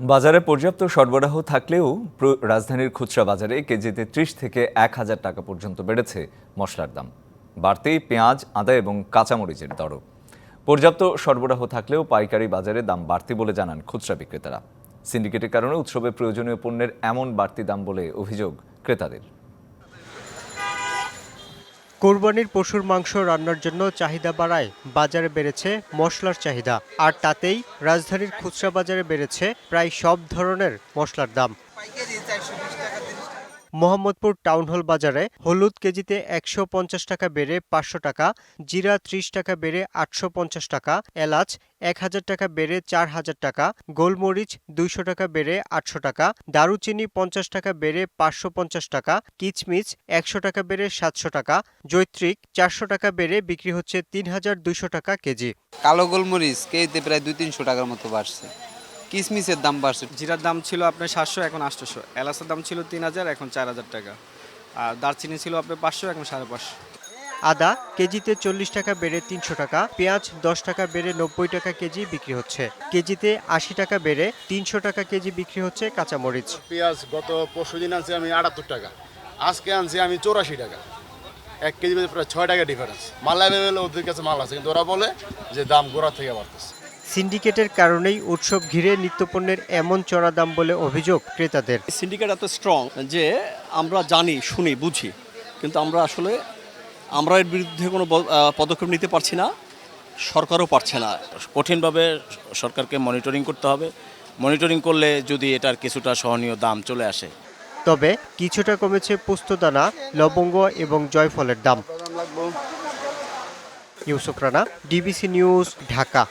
বাজারে পর্যাপ্ত সরবরাহ থাকলেও রাজধানীর খুচরা বাজারে কেজিতে ত্রিশ থেকে এক হাজার টাকা পর্যন্ত বেড়েছে মশলার দাম। বাড়তে পেঁয়াজ, আদা এবং কাঁচামরিচের দরও। পর্যাপ্ত সরবরাহ থাকলেও পাইকারি বাজারে দাম বাড়তি বলে জানান খুচরা বিক্রেতারা। সিন্ডিকেটের কারণে উৎসবে প্রয়োজনীয় পণ্যের এমন বাড়তি দাম বলে অভিযোগ ক্রেতাদের। কোরবানির পশুর মাংস রান্নার জন্য চাহিদা বাড়ায়, বাজারে বেড়েছে মশলার চাহিদা। আর তাতেই রাজধানীর খুচরা বাজারে বেড়েছে প্রায় সব ধরনের মশলার দাম। মোহাম্মদপুর টাউন হল বাজারে হলুদ কেজিতে একশো পঞ্চাশ টাকা বেড়ে পাঁচশো টাকা, জিরা ত্রিশ টাকা বেড়ে আটশো পঞ্চাশ টাকা, এলাচ এক হাজার টাকা বেড়ে চার হাজার টাকা, গোলমরিচ দুইশো টাকা বেড়ে আটশো টাকা, দারুচিনি পঞ্চাশ টাকা বেড়ে পাঁচশো পঞ্চাশ টাকা, কিচমিচ একশো টাকা বেড়ে সাতশো টাকা, জৈত্রিক চারশো টাকা বেড়ে বিক্রি হচ্ছে তিন হাজার দুইশো টাকা কেজি। কালো গোলমরিচ কেজিতে প্রায় দুই তিনশো টাকার মতো বাড়ছে। কিসমিসের দাম বাড়ছে? জিরার দাম ছিল আপনার সাতশো এখন আটশোশো। এলাচের দাম ছিল তিন হাজার এখন চার হাজার টাকা। আর দারচিনি ছিল আপনার পাঁচশো এখন সাড়ে পাঁচশো। আদা কেজিতে চল্লিশ টাকা বেড়ে তিনশো টাকা পেঁয়াজ দশ টাকা বেড়ে নব্বই টাকা কেজি বিক্রি হচ্ছে। কেজিতে আশি টাকা বেড়ে তিনশো টাকা কেজি বিক্রি হচ্ছে কাঁচামরিচ। পেঁয়াজ গত পরশু দিন আনছি আমি আটাত্তর টাকা আজকে আনছি আমি চৌরাশি টাকা। এক কেজি প্রায় ছয় টাকা ডিফারেন্স মাল অ্যাভেলেবেল ওদের কাছে মাল আছে কিন্তু ওরা বলে যে দাম গোড়া থেকে বাড়তেছে। সিন্ডিকেটের কারণেই উৎসব ঘিরে নিত্যপণ্যের এমন চড়া দাম বলে অভিযোগ ক্রেতাদের। সিন্ডিকেট এত স্ট্রং যে আমরা জানি শুনি বুঝি। কিন্তু আমরা আসলে আমরা এর বিরুদ্ধে কোনো পদক্ষেপ নিতে পারছি না সরকারও পারছে না। কঠিনভাবে সরকারকে মনিটরিং করতে হবে। মনিটরিং করলে যদি এটার কিছুটা সহনীয় দাম চলে আসে। তবে কিছুটা কমেছে পোস্তদানা লবঙ্গ এবং জয়ফলের দাম। Yusuf Rana DBC news Dhaka.